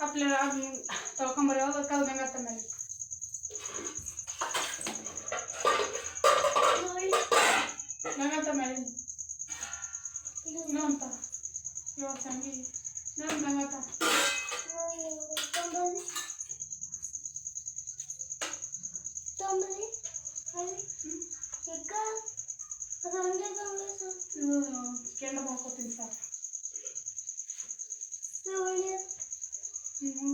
आपल्याला अजून तेव्हा कमरे होतात काल गंगा तमाली गंगा तमाली नव्हता एवढं सांगितलं नव्हतं गंगा Chica. ಕೆಂಡ ಮಾಡ್ಕೊತೀನಿ ಸರ್ ಹ್ಞೂ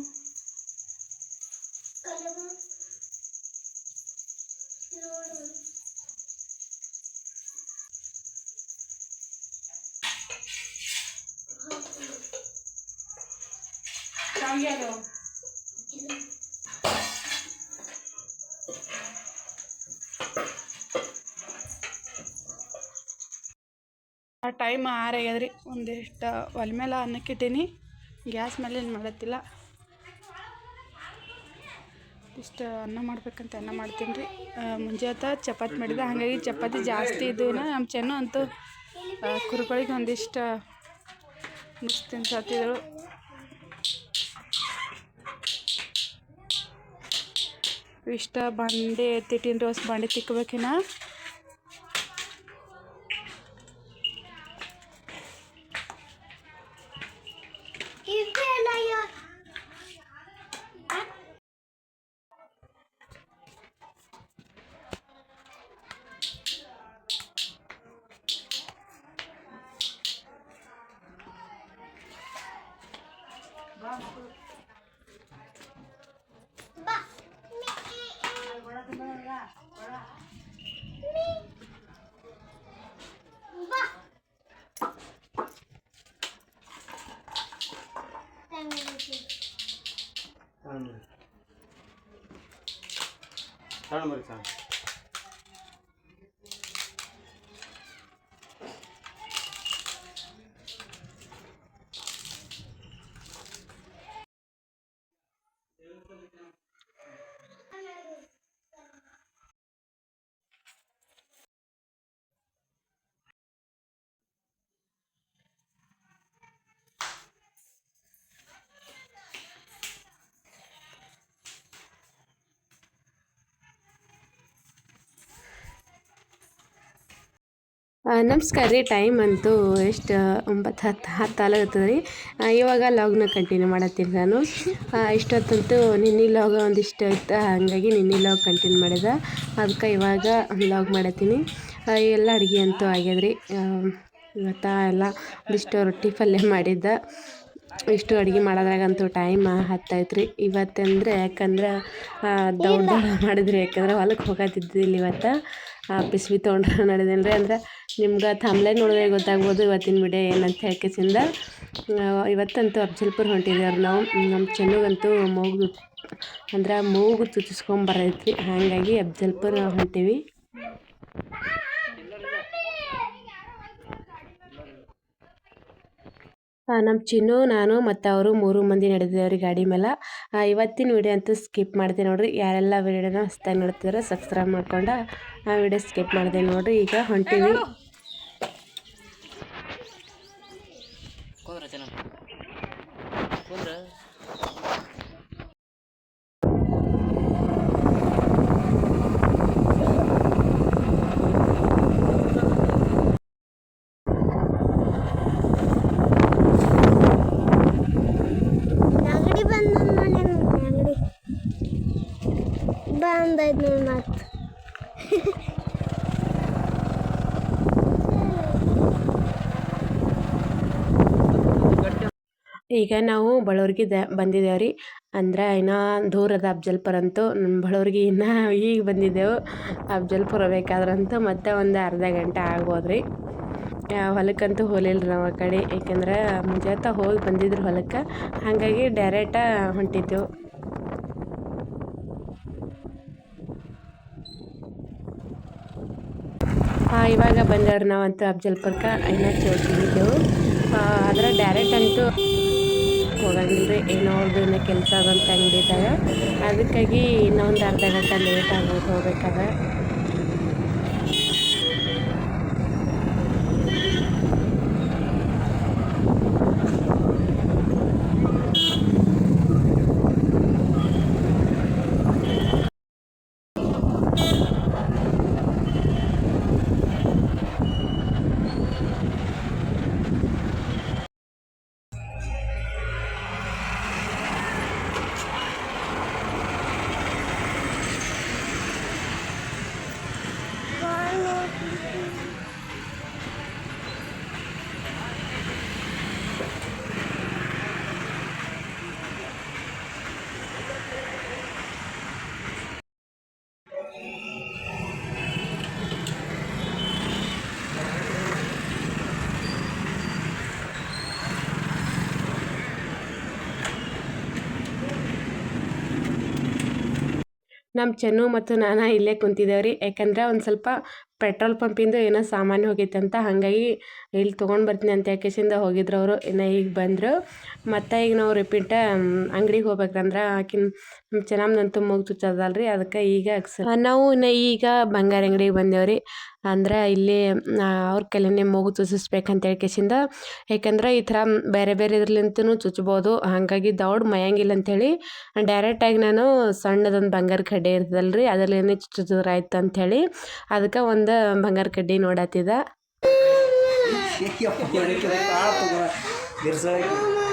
ಟೈಮ್ ಆರಾಗ್ಯದ್ರಿ. ಒಂದಿಷ್ಟು ಒಲೆ ಮೇಲೆ ಅನ್ನಕ್ಕೆ ಇಟ್ಟೀನಿ ಗ್ಯಾಸ್ ಮೇಲೆ ಏನು ಮಾಡತ್ತಿಲ್ಲ. ಇಷ್ಟು ಅನ್ನ ಮಾಡ್ಬೇಕಂತ ಅನ್ನ ಮಾಡ್ತೀನಿ ರೀ ಮುಂಜಾನೆ ಚಪಾತಿ ಮಾಡಿದೆ. ಹಾಗಾಗಿ ಚಪಾತಿ ಜಾಸ್ತಿ ಇದ್ದು ನಮ್ಮ ಚೆನ್ನು ಅಂತೂ ಕುರುಗಳಿಗೆ ಒಂದಿಷ್ಟು ಮಿಸ್ ತಿನ್ಸತ್ತಿದ್ರು ಇಷ್ಟ ಬಂಡೆ ಎತ್ತಿಟ್ಟಿನ ರೋಸ್ ಬಂಡೆ ತಿಕ್ಕಬೇಕಿನ ಸಣ್ಣ ಮರಿ ನಮಸ್ಕಾರ ರೀ. ಟೈಮ್ ಅಂತೂ ಎಷ್ಟು ಒಂಬತ್ತು ಹತ್ತು ಹತ್ತು ಆಲಾಗತ್ತದ ರೀ ಇವಾಗ ಲಾಗ್ನ ಕಂಟಿನ್ಯೂ ಮಾಡತ್ತೀನಿ ನಾನು. ಇಷ್ಟೊತ್ತಂತೂ ನಿನ್ನೆ ಲಾಗ್ ಒಂದಿಷ್ಟು ಇತ್ತು, ಹಾಗಾಗಿ ನಿನ್ನೆ ಲಾಗ್ ಕಂಟಿನ್ಯೂ ಮಾಡಿದೆ. ಅದಕ್ಕೆ ಇವಾಗ ಲಾಗ್ ಮಾಡತ್ತೀನಿ. ಎಲ್ಲ ಅಡುಗೆ ಅಂತೂ ಆಗ್ಯದ್ರಿ. ಇವತ್ತು ಎಲ್ಲ ಒಂದಿಷ್ಟು ರೊಟ್ಟಿ ಪಲ್ಯ ಮಾಡಿದ್ದೆ. ಇಷ್ಟು ಅಡುಗೆ ಮಾಡೋದ್ರಾಗಂತೂ ಟೈಮ್ ಹತ್ತಾಯ್ತು ರೀ ಇವತ್ತಂದ್ರೆ ಯಾಕಂದ್ರೆ ದೌಡ್ ಮಾಡಿದ್ರಿ. ಯಾಕಂದ್ರೆ ಹೊಲಕ್ಕೆ ಹೋಗತ್ತಿದ್ದಿಲ್ಲ ಇವತ್ತು. ಪಿಸ್ವಿ ತೊಗೊಂಡ್ರೆ ನಡೆದಿಲ್ಲ ರೀ ಅಂದ್ರೆ ನಿಮ್ಗೆ ತಮ್ಲೆ ನೋಡಿದ್ರೆ ಗೊತ್ತಾಗ್ಬೋದು ಇವತ್ತಿನ ವಿಡಿಯೋ ಏನಂತ ಹೇಳ್ಕೆಸಿಂದ. ಇವತ್ತಂತೂ ಅಫ್ಜಲ್ಪುರ್ ಹೊಂಟಿದ್ದೇವ್ರಿ ನಾವು. ನಮ್ಮ ಚೆನ್ನಗಂತೂ ಮೂಗು ಅಂದ್ರೆ ಮೂಗು ಚುಚ್ಚಿಸ್ಕೊಂಬರೈತ್ರಿ ಹಾಗಾಗಿ ಅಫ್ಜಲ್ಪುರ್ ಹೊಂಟೀವಿ. ನಮ್ಮ ಚಿನ್ನು, ನಾನು ಮತ್ತು ಅವರು ಮೂರು ಮಂದಿ ನಡೆದಿದ್ದೇವ್ರಿ ಗಾಡಿ ಮೇಲೆ. ಇವತ್ತಿನ ವಿಡಿಯೋ ಅಂತೂ ಸ್ಕಿಪ್ ಮಾಡಿದೆ ನೋಡಿರಿ. ಯಾರೆಲ್ಲ ವಿಡಿಯೋನ ಹೊಸ್ದಾಗಿ ನೋಡ್ತಿದ್ರೆ ಸಬ್ಸ್ಕ್ರೈಬ್ ಮಾಡ್ಕೊಂಡು ಆ ವಿಡಿಯೋ ಸ್ಕಿಪ್ ಮಾಡಿದೆ ನೋಡಿರಿ. ಈಗ ಹೊಂಟೀವಿ. ಬಂದೈತ್ ನನ್ನ ಮಾತು ಈಗ ನಾವು ಬಳವ್ರಿಗೆ ದ, ಬಂದಿದ್ದೇವೆ ರೀ. ಅಂದ್ರೆ ಇನ್ನೂ ದೂರದ ಅಫ್ಜಲ್ಪುರ ಅಂತೂ ನಮ್ಮ ಬಳವ್ರಿಗೆ ಇನ್ನೂ ಈಗ ಬಂದಿದ್ದೆವು. ಅಫ್ಜಲ್ಪುರ ಬೇಕಾದ್ರಂತೂ ಮತ್ತೆ ಒಂದು ಅರ್ಧ ಗಂಟೆ ಆಗ್ಬೋದು ರೀ. ಹೊಲಕ್ಕಂತೂ ಹೋಲಿಲ್ಲ ನಾವು ಆ ಕಡೆ. ಏಕೆಂದ್ರೆ ಮುಂಜಾತ ಹೋಗಿ ಬಂದಿದ್ರು ಹೊಲಕ್ಕೆ. ಹಾಗಾಗಿ ಡೈರೆಕ್ಟ ಹೊಂಟಿದ್ದೆವು. ಇವಾಗ ಬಂದವ್ರು ನಾವಂತೂ ಅಬ್ಜಲ್ ಪರ್ಕ ಐನಾ ಚೋಟಿದ್ದೆವು ಆದರೆ ಡೈರೆಕ್ಟ್ ಅಂತೂ ಹೋಗಂಗಿಲ್ಲ ರೀ ಏನೋ ಅವ್ರದ್ದು ಕೆಲಸ ಅದಂತ ಅಂಗಡಿದಾಗ ಅದಕ್ಕಾಗಿ ಇನ್ನೊಂದು ಅರ್ಧ ಗಂಟೆ ಲೇಟ್ ಆಗ್ಬೋದು ಹೋಗ್ಬೇಕಾದ್ರೆ ನಮ್ಮ ಚೆನ್ನು ಮತ್ತು ನಾನು ಇಲ್ಲೇ ಕುಂತಿದ್ದೇವೆ ರೀ ಯಾಕಂದ್ರೆ ಒಂದು ಸ್ವಲ್ಪ ಪೆಟ್ರೋಲ್ ಪಂಪಿಂದು ಏನೋ ಸಾಮಾನು ಅಂತ ಹಾಗಾಗಿ ಇಲ್ಲಿ ತೊಗೊಂಡು ಬರ್ತೀನಿ ಅಂತ ಯಾಕೆಸಿಂದ ಹೋಗಿದ್ರು ಅವರು. ಇನ್ನು ಈಗ ಬಂದರು. ಮತ್ತು ಈಗ ನಾವು ರಿಪೀಟ ಅಂಗ್ಡಿಗೆ ಹೋಗ್ಬೇಕಂದ್ರೆ ಆಕಿನ ನಮ್ಮ ನನ್ನ ಮೂಗು ಚುಚ್ಚೋದಲ್ಲ ರೀ ಅದಕ್ಕೆ ಈಗ ಅಕ್ಸ ನಾವು ಇನ್ನು ಈಗ ಬಂಗಾರ ಅಂಗಡಿಗೆ ಬಂದೇವ್ರಿ. ರೀ ಅಂದ್ರೆ ಇಲ್ಲಿ ಅವ್ರ ಕೈಲೇ ಮೂಗು ಚುಚ್ಚಿಸ್ಬೇಕಂತ ಹೇಳ್ಕೇಸಿಂದ ಯಾಕಂದ್ರೆ ಈ ಥರ ಬೇರೆ ಬೇರೆ ಇದ್ರಲಿಂತನೂ ಚುಚ್ಬೋದು. ಹಾಗಾಗಿ ದೌಡ್ ಮಯಂಗಿಲ್ಲ ಅಂಥೇಳಿ ಡೈರೆಕ್ಟಾಗಿ ನಾನು ಸಣ್ಣದೊಂದು ಬಂಗಾರ ಕಡ್ಡಿ ಇರ್ತದಲ್ಲ ರೀ ಅದರಲ್ಲೇನೆ ಚುಚ್ಚಿದ್ರೆ ಆಯ್ತು ಅಂಥೇಳಿ ಅದಕ್ಕೆ ಒಂದು ಬಂಗಾರ ಕಡ್ಡಿ ನೋಡತ್ತಿದ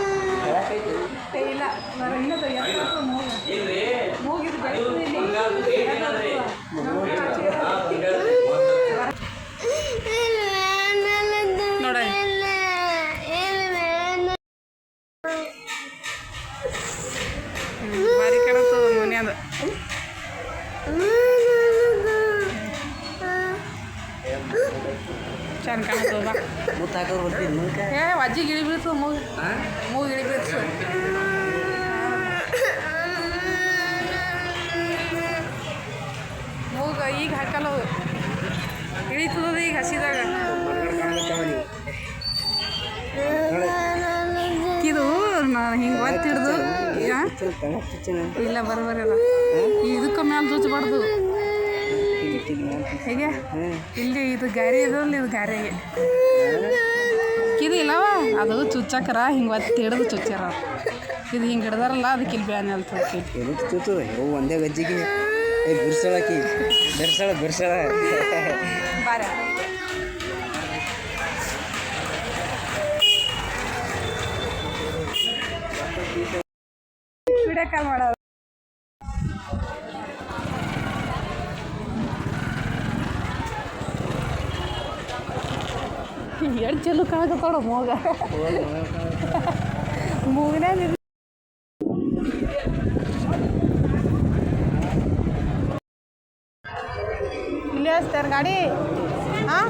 ಅಜ್ಜಿ ಗಿಳಿ ಮೂಗು ಮೂಗು ಗಿಳಿ ಬೀಳ್ತು ಮೂಗ ಈಗ ಹಾಕಲ್ಲ. ಇಳಿತದ ಈಗ ಹಸಿದಾಗ. ಇದು ನಾನು ಹಿಂಗೆ ಒತ್ತಿ ಹಿಡ್ದು ಇಲ್ಲ ಬರೋಬರಿ ಅದ ಇದಕ್ಕೆ ಮ್ಯಾಲೆ ಚುಚ್ಚಬಾರ್ದು ಹೇಗೆ? ಇಲ್ಲಿ ಇದು ಗಾರಿ ಇದಲ್ಲ ಇದು ಗಾರಿಗೆ ಇದು ಇಲ್ಲವ? ಅದು ಚುಚ್ಚಕರ ಹಿಂಗೆ ಒತ್ತಿ ಹಿಡಿದು ಚುಚ್ಚಾರ. ಇದು ಹಿಂಗೆ ಹಿಡ್ದಾರಲ್ಲ ಅದಕ್ಕೆ ಇಲ್ಲಿ ಬ್ಯಾನೆ ಅಂತ ಅಯ್ಯೋ ಒಂದೇ ಗಜ್ಜಿಗೆ. ಬಿರ್ಸಳಕಿ ಬಿರ್ಸಳ ಬಿರ್ಸಳ ಬಾರ ವಿಡಿಯೋ ಕಾಲ್ ಮಾಡ ಎಷ್ಟು ಚಲೋ ಕಾಣಕತ್ತಾಳ ಮೂಗ. ಮೂಗಿನ ಇಲ್ಲೇ ಹಚ್ತಾರೆ ಗಾಡಿ? ಹಾಂ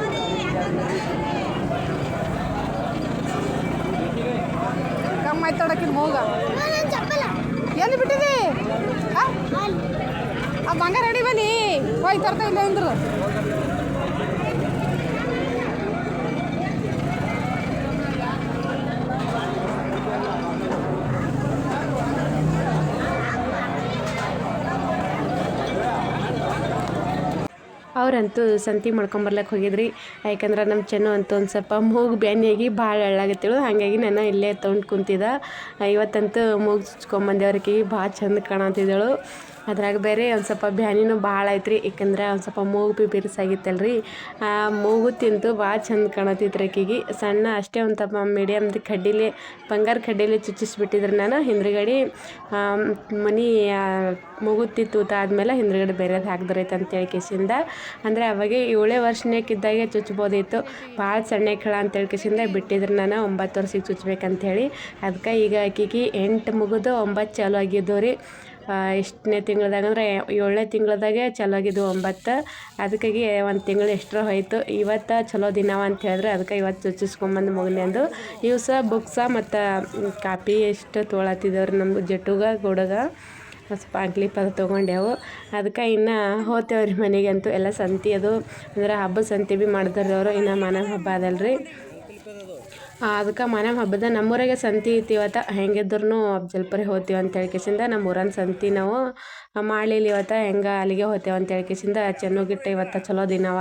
ಕಮ್ಮಿ ಆಯ್ತಾಡಕ್ಕಿನ ಮೂಗ. ಎಲ್ಲಿ ಬಿಟ್ಟಿದಿ? ಆ? ಬಂಗಾರ ರೆಡಿ ಬನ್ನಿ. ಹೋಯ್ ತರ್ತಾ ಇಲ್ಲ ಅಂದ್ರು. ಅವರಂತೂ ಸಂತಿ ಮಾಡ್ಕೊಂಬರ್ಲಕ್ಕೆ ಹೋಗಿದ್ರಿ. ಯಾಕಂದ್ರೆ ನಮ್ಮ ಚೆನ್ನು ಅಂತೂ ಒಂದು ಸ್ವಲ್ಪ ಮೂಗು ಬ್ಯಾನಿಯಾಗಿ ಭಾಳ ಎಳ್ಳಾಗತ್ತಿಳು ಹಾಗಾಗಿ ನಾನು ಇಲ್ಲೇ ತೊಗೊಂಡು ಕುಂತಿದ್ದ. ಇವತ್ತಂತೂ ಮೂಗು ಚುಚ್ಕೊಂಬಂದೇವ್ರಿಗೆ ಭಾಳ ಚಂದ ಕಾಣತ್ತಿದ್ದಳು. ಅದ್ರಾಗ ಬೇರೆ ಒಂದು ಸ್ವಲ್ಪ ಬ್ಯಾನಿನೂ ಭಾಳ ಐತೆ ರೀ ಏಕೆಂದ್ರೆ ಒಂದು ಸ್ವಲ್ಪ ಮೂಗು ಬಿ ಬಿರುಸಾಗಿತ್ತಲ್ರಿ. ಆ ಮೂಗು ತಿಂತು ಭಾಳ ಚಂದ ಕಾಣತಿತ್ತು ಆಕಿಗೆ. ಸಣ್ಣ ಅಷ್ಟೇ ಒಂದು ಸ್ವಲ್ಪ ಮೀಡಿಯಮ್ದು ಕಡ್ಡಿಲಿ, ಬಂಗಾರ ಕಡ್ಡಿಲಿ ಚುಚ್ಚಿಸ್ಬಿಟ್ಟಿದ್ರು ನಾನು. ಹಿಂದ್ಗಡೆ ಮನಿ ಮೂಗು ತೂತ ಆದಮೇಲೆ ಹಿಂದ್ಗಡೆ ಬೇರೆದು ಹಾಕ್ದ್ರೈತೆ ಅಂತೇಳಿ ಕೇಸಿಂದ ಅಂದರೆ ಅವಾಗೆ ಏಳೇ ವರ್ಷನೇಕಿದ್ದಾಗೆ ಚುಚ್ಬೋದಿತ್ತು. ಭಾಳ ಸಣ್ಣಕ್ಕಿಳ ಅಂತೇಳಿ ಕೇಸಿಂದ ಬಿಟ್ಟಿದ್ರು ನಾನು, ಒಂಬತ್ತು ವರ್ಷಕ್ಕೆ ಚುಚ್ಬೇಕಂತೇಳಿ. ಅದಕ್ಕೆ ಈಗ ಆಕಿಗೆ ಎಂಟು ಮುಗಿದು ಒಂಬತ್ತು ಚಾಲು ಆಗಿದ್ದವು ರೀ ಎಷ್ಟನೇ ತಿಂಗಳ್ದಾಗ ಅಂದರೆ ಏಳನೇ ತಿಂಗಳದಾಗೆ ಚಾಲು ಆಗಿದ್ದು ಒಂಬತ್ತು. ಅದಕ್ಕಾಗಿ ಒಂದು ತಿಂಗಳು ಎಷ್ಟ್ರ ಹೋಯಿತು. ಇವತ್ತು ಚಲೋ ದಿನವ ಅಂತ ಹೇಳಿದ್ರೆ ಅದಕ್ಕೆ ಇವತ್ತು ಚುಚ್ಚಿಸ್ಕೊಂಬಂದು ಮಗನಿಂದು ಇವು ಸಹ ಬುಕ್ಸ ಮತ್ತು ಕಾಪಿ ಎಷ್ಟು ತೊಗೊಳತ್ತಿದ್ದೇವ್ರಿ ನಮ್ಮ ಜಟ್ಟುಗ ಗುಡುಗ, ಸ್ವಲ್ಪ ಅಂಕ್ಲಿ ಪದ ತೊಗೊಂಡೆವು. ಅದಕ್ಕೆ ಇನ್ನು ಹೋತೇವ್ರಿ ಮನೆಗಂತೂ ಎಲ್ಲ ಸಂತಿ ಅದು. ಅಂದ್ರೆ ಹಬ್ಬ ಸಂತಿ ಭೀ ಅವರು ಇನ್ನು ಮನೆ ಹಬ್ಬ ಅದಲ್ರಿ. ಅದಕ್ಕೆ ಮನೆ ಹಬ್ಬದ ನಮ್ಮೂರಾಗೆ ಸಂತಿ ಇವತ್ತು ಹೆಂಗಿದ್ರು ಅಫ್ಜಲ್ಪುರಿಗೆ ಹೋಗ್ತೀವಿ ಅಂತ ಹೇಳ್ಕೇಸಿಂದ ನಮ್ಮ ಊರನ ಸಂತಿ ನಾವು ಮಾಡಲಿಲ್ಲ ಇವತ್ತು ಹೆಂಗೆ ಅಲ್ಲಿಗೆ ಹೋಗ್ತೇವೆ ಅಂತ ಹೇಳ್ಕೇಸಿಂದ ಚೆನ್ನಗಿಟ್ಟು ಇವತ್ತು ಚಲೋ ದಿನವ